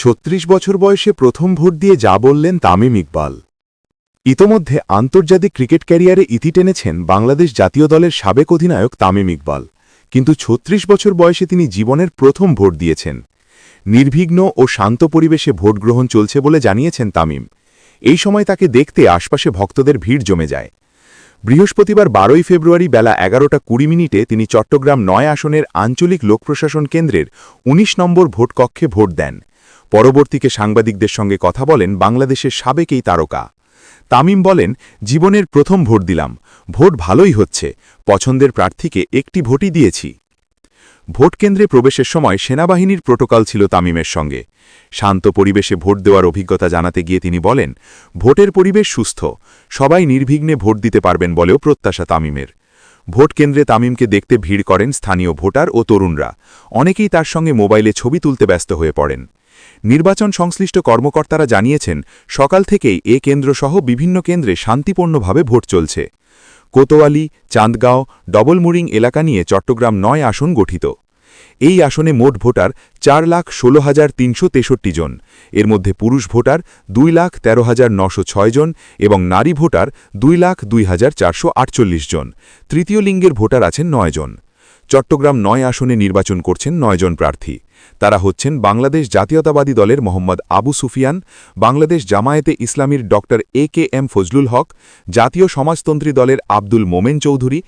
ছত্রিশ বছর বয়সে প্রথম ভোট দিয়ে যা বললেন তামিম ইকবাল। ইতোমধ্যে আন্তর্জাতিক ক্রিকেট ক্যারিয়ারে ইতি টেনেছেন বাংলাদেশ জাতীয় দলের সাবেক অধিনায়ক তামিম ইকবাল। কিন্তু ছত্রিশ বছর বয়সে তিনি জীবনের প্রথম ভোট দিয়েছেন। নির্বিঘ্ন ও শান্ত পরিবেশে ভোট গ্রহণ চলছে বলে জানিয়েছেন তামিম। এই সময় তাকে দেখতে আশপাশে ভক্তদের ভিড় জমে যায়। বৃহস্পতিবার বারোই ফেব্রুয়ারি বেলা এগারোটা কুড়ি মিনিটে তিনি চট্টগ্রাম নয় আসনের আঞ্চলিক লোক প্রশাসন কেন্দ্রের ১৯ নম্বর ভোটকক্ষে ভোট দেন। পরবর্তীকে সাংবাদিকদের সঙ্গে কথা বলেন বাংলাদেশের সাবেক এই তারকা। তামিম বলেন, জীবনের প্রথম ভোট দিলাম। ভোট ভালোই হচ্ছে। পছন্দের প্রার্থীকে একটি ভোটই দিয়েছি। ভোট কেন্দ্রে প্রবেশের সময় সেনাবাহিনীর প্রোটোকল ছিল তামিমের সঙ্গে। শান্ত পরিবেশে ভোট দেওয়ার অভিজ্ঞতা জানাতে গিয়ে তিনি বলেন, ভোটের পরিবেশ সুস্থ। সবাই নির্বিঘ্নে ভোট দিতে পারবেন বলেও প্রত্যাশা তামিমের। ভোট কেন্দ্রে তামিমকে দেখতে ভিড় করেন স্থানীয় ভোটার ও তরুণরা। অনেকেই তার সঙ্গে মোবাইলে ছবি তুলতে ব্যস্ত হয়ে পড়েন। নির্বাচন সংশ্লিষ্ট কর্মকর্তারা জানিয়েছেন, সকাল থেকেই এ কেন্দ্রসহ বিভিন্ন কেন্দ্রে শান্তিপূর্ণভাবে ভোট চলছে। কোতোয়ালি, চাঁদগাঁও, ডবলমুরিং এলাকা নিয়ে চট্টগ্রাম নয় আসন গঠিত। এই আসনে মোট ভোটার চার লাখ ষোলো হাজার তিনশো তেষট্টি জন। এর মধ্যে পুরুষ ভোটার দুই লাখ তেরো হাজার নশো ছয় জন এবং নারী ভোটার দুই লাখ দুই হাজার চারশো আটচল্লিশ জন। তৃতীয় লিঙ্গের ভোটার আছেন নয় জন। চট্টগ্রাম নয় আসনে নির্বাচন করছেন নয়জন প্রার্থী। তারা হচ্ছেন বাংলাদেশ জাতীয়তাবাদী দলের মোহাম্মদ আবু সুফিয়ান, বাংলাদেশ জামায়াতে ইসলামীর ড এ কে এম ফজলুল হক, জাতীয় সমাজতন্ত্রী দলের আব্দুল মোমেন চৌধুরী,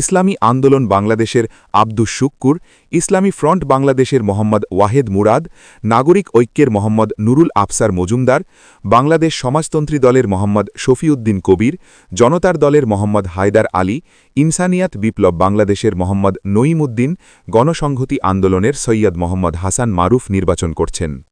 ইসলামী আন্দোলন বাংলাদেশের আব্দুস শুক্কুর, ইসলামী ফ্রন্ট বাংলাদেশের মোহাম্মদ ওয়াহেদ মুরাদ, নাগরিক ঐক্যের মোহাম্মদ নুরুল আফসার মজুমদার, বাংলাদেশ সমাজতন্ত্রী দলের মোহাম্মদ শফিউদ্দিন কবির, জনতার দলের মোহাম্মদ হায়দার আলী, ইনসানিয়াত বিপ্লব বাংলাদেশের মোহাম্মদ নঈমুদ্দিন, গণসংহতি আন্দোলনের সৈয়দ মোহাম্মদ হাসান মারুফ নির্বাচন করছেন।